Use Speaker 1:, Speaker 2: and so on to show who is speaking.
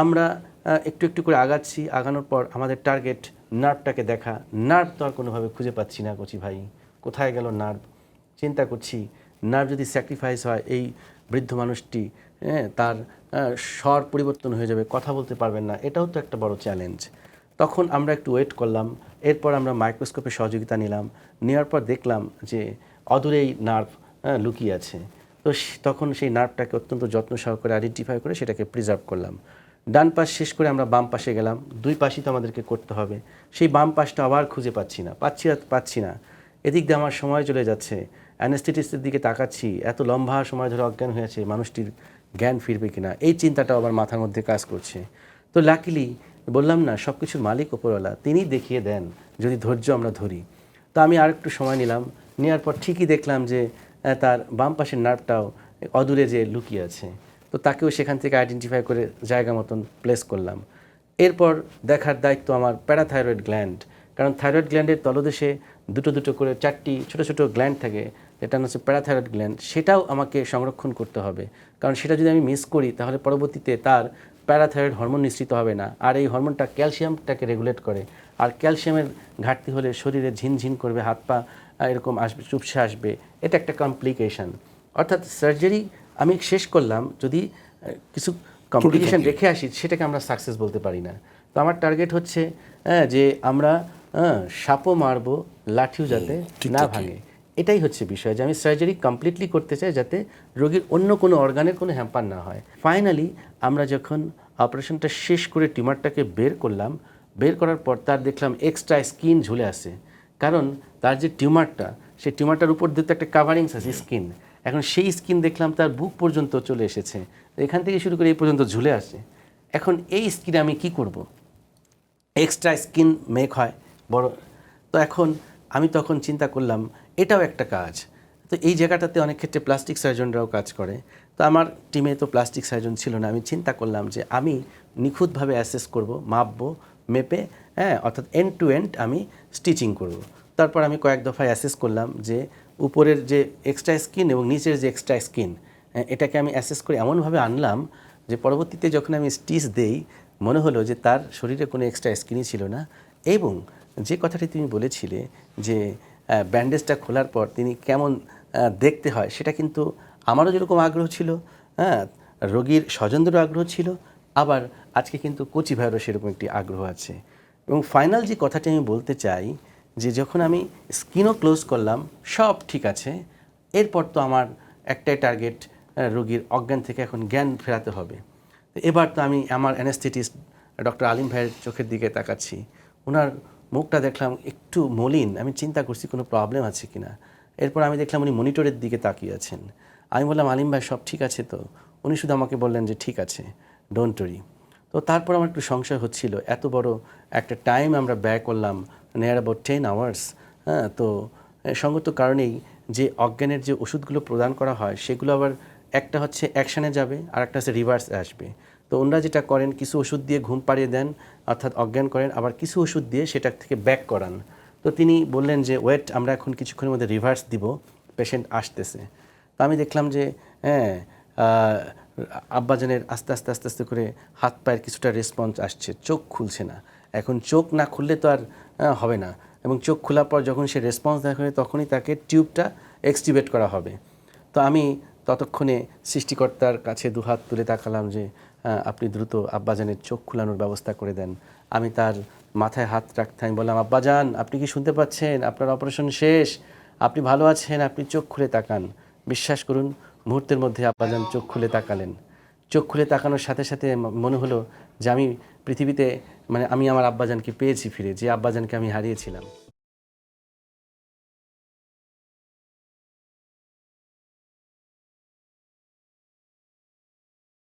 Speaker 1: আমরা একটু একটু করে আগাচ্ছি, আগানোর পর আমাদের টার্গেট নার্ভটাকে দেখা। নার্ভ তো আর কোনোভাবে খুঁজে পাচ্ছি না, কচি ভাই। কোথায় গেল নার্ভ চিন্তা করছি নার্ভ যদি স্যাক্রিফাইস হয় এই বৃদ্ধ মানুষটি হ্যাঁ তার স্বর পরিবর্তন হয়ে যাবে, কথা বলতে পারবেন না, এটাও তো একটা বড় চ্যালেঞ্জ তখন আমরা একটু ওয়েট করলাম, এরপর আমরা মাইক্রোস্কোপের সহযোগিতা নিলাম, নেওয়ার পর দেখলাম যে অদূরেই নার্ভ লুকিয়ে আছে। তো তখন সেই নার্ভটাকে অত্যন্ত যত্ন সহকারে আইডেন্টিফাই করে সেটাকে প্রিজার্ভ করলাম। ডান পাশ শেষ করে আমরা বাম পাশে গেলাম। দুই পাশই তো আমাদেরকে করতে হবে। সেই বাম পাশটা আবার খুঁজে পাচ্ছি না, পাচ্ছি পাচ্ছি না। এদিক দিয়ে আমার সময় চলে যাচ্ছে। অ্যানেস্থেটিস্টের দিকে তাকাচ্ছি। এত লম্বা সময় ধরে অজ্ঞান হয়েছে মানুষটির জ্ঞান ফিরবে কিনা, এই চিন্তাটাও আবার মাথার মধ্যে কাজ করছে। তো লাকিলি বললাম না সব কিছুর মালিক ওপরওয়ালা তিনিই দেখিয়ে দেন, যদি ধৈর্য আমরা ধরি। তো আমি আর একটু সময় নিলাম। নেওয়ার পর ঠিকই দেখলাম যে তার বাম পাশের নার্ভটাও অদূরে যে লুকিয়ে আছে। তো তাকেও সেখান থেকে আইডেন্টিফাই করে জায়গা মতন প্লেস করলাম। এরপর দেখার দায়িত্ব আমার প্যারাথাইরয়েড গ্ল্যান্ড কারণ থাইরয়েড গ্ল্যান্ডের তলদেশে দুটো দুটো করে চারটি ছোট ছোট গ্ল্যান্ড থাকে, যেটা হচ্ছে প্যারাথাইরয়েড গ্ল্যান্ড সেটাও আমাকে সংরক্ষণ করতে হবে। কারণ সেটা যদি আমি মিস করি, তাহলে পরবর্তীতে তার প্যারাথাইরয়েড হরমোন নিঃসৃত হবে না। আর এই হরমোনটা ক্যালসিয়ামটাকে রেগুলেট করে। আর ক্যালসিয়ামের ঘাটতি হলে শরীরে ঝিনঝিন করবে, হাত পা এরকম আসবে, চুপসে আসবে। এটা একটা কমপ্লিকেশন অর্থাৎ সার্জারি আমি শেষ করলাম যদি কিছু কমপ্লিকেশন রেখে আসি সেটাকে আমরা সাকসেস বলতে পারি না। তো আমার টার্গেট হচ্ছে হ্যাঁ, যে আমরা হ্যাঁ, সাপও মারবো লাঠিও যাতে না ভাঙে। এটাই হচ্ছে বিষয় যে আমি সার্জারি কমপ্লিটলি করতে চাই যাতে রোগীর অন্য কোনো অর্গানের কোনো হ্যাম্পার না হয়। ফাইনালি আমরা যখন অপারেশনটা শেষ করে টিউমারটাকে বের করলাম বের করার পর তার দেখলাম এক্সট্রা স্কিন ঝুলে আসে কারণ তার যে টিউমারটা সেই টিউমারটার উপর দিতে একটা কাভারিংস আছে স্কিন এখন সেই স্কিন দেখলাম তার বুক পর্যন্ত চলে এসেছে। এখান থেকে শুরু করে এই পর্যন্ত ঝুলে আসে। এখন এই স্কিনে আমি কি করব? এক্সট্রা স্কিন মেক হয়, বড়। তো এখন আমি তখন চিন্তা করলাম, এটাও একটা কাজ। তো এই জায়গাটাতে অনেক ক্ষেত্রে প্লাস্টিক সার্জনরাও কাজ করে। তো আমার টিমে তো প্লাস্টিক সার্জন ছিল না। আমি চিন্তা করলাম যে আমি নিখুঁতভাবে অ্যাসেস করব, মাপবো, মেপে হ্যাঁ অর্থাৎ এন্ড টু এন্ড আমি স্টিচিং করব। তারপর আমি কয়েক দফায় অ্যাসেস করলাম যে উপরের যে এক্সট্রা স্কিন এবং নিচের যে এক্সট্রা স্কিন এটাকে আমি অ্যাসেস করে এমনভাবে আনলাম যে পরবর্তীতে যখন আমি স্টিচ দেই, মনে হলো যে তার শরীরে কোনো এক্সট্রা স্কিনই ছিল না এবং যে কথাটি তুমি বলেছিলে যে ব্যান্ডেজটা খোলার পর তিনি কেমন দেখতে হয় সেটা কিন্তু আমারও যেরকম আগ্রহ ছিল হ্যাঁ রোগীর স্বজনদেরও আগ্রহ ছিল, আবার আজকে কিন্তু কোচি ভাইয়েরও সেরকম একটি আগ্রহ আছে। এবং ফাইনাল যে কথাটি আমি বলতে চাই যে যখন আমি স্কিনও ক্লোজ করলাম, সব ঠিক আছে, এরপর তো আমার একটাই টার্গেট রোগীর অজ্ঞান থেকে এখন জ্ঞান ফেরাতে হবে। এবার তো আমি আমার অ্যানেস্থেটিস্ট ডক্টর আলিম ভাইয়ের চোখের দিকে তাকাচ্ছি। ওনার মুখটা দেখলাম একটু মলিন, আমি চিন্তা করছি কোনো প্রবলেম আছে কি না এরপর আমি দেখলাম উনি মনিটরের দিকে তাকিয়ে আছেন। আমি বললাম, আলিম ভাই, সব ঠিক আছে তো? উনি শুধু আমাকে বললেন যে, ঠিক আছে ডোন্ট ওরি তো তারপর আমার একটু সংশয় হচ্ছিল, এত বড় একটা টাইম আমরা ব্যয় করলাম নিয়ার অ্যাবাউট টেন আওয়ার্স হ্যাঁ তো সঙ্গত কারণেই যে অজ্ঞানের যে ওষুধগুলো প্রদান করা হয়, সেগুলো আবার একটা হচ্ছে অ্যাকশানে যাবে আর একটা হচ্ছে রিভার্স আসবে। তো ওনারা যেটা করেন, কিছু ওষুধ দিয়ে ঘুম পাড়িয়ে দেন, অর্থাৎ অজ্ঞান করেন, আবার কিছু ওষুধ দিয়ে সেটা থেকে ব্যাক করান। তো তিনি বললেন যে ওয়েট আমরা এখন কিছুক্ষণের মধ্যে রিভার্স দিব পেশেন্ট আসতেছে। তো আমি দেখলাম যে হ্যাঁ আব্বাজানের আস্তে আস্তে আস্তে আস্তে করে হাত পায়ের কিছুটা রেসপন্স আসছে, চোখ খুলছে না। এখন চোখ না খুললে তো আর হবে না। এবং চোখ খোলার পর যখন সে রেসপন্স দেখাবে তখনই তাকে টিউবটা এক্সটিভেট করা হবে। তো আমি ততক্ষণে সৃষ্টিকর্তার কাছে দুহাত তুলে তাকালাম যে আপনি দ্রুত আব্বাজানের চোখ খোলানোর ব্যবস্থা করে দেন। আমি তার মাথায় হাত রাখতে, আমি বললাম, আব্বাজান, আপনি কি শুনতে পাচ্ছেন? আপনার অপারেশন শেষ। আপনি ভালো আছেন, আপনি চোখ খুলে তাকান। বিশ্বাস করুন, মুহূর্তের মধ্যে আব্বাজান চোখ খুলে তাকালেন। চোখ খুলে তাকানোর সাথে সাথে মনে হলো যে আমি পৃথিবীতে মানে আমি আমার আব্বাজানকে পেয়েছি ফিরে যে আব্বাজানকে আমি হারিয়েছিলাম।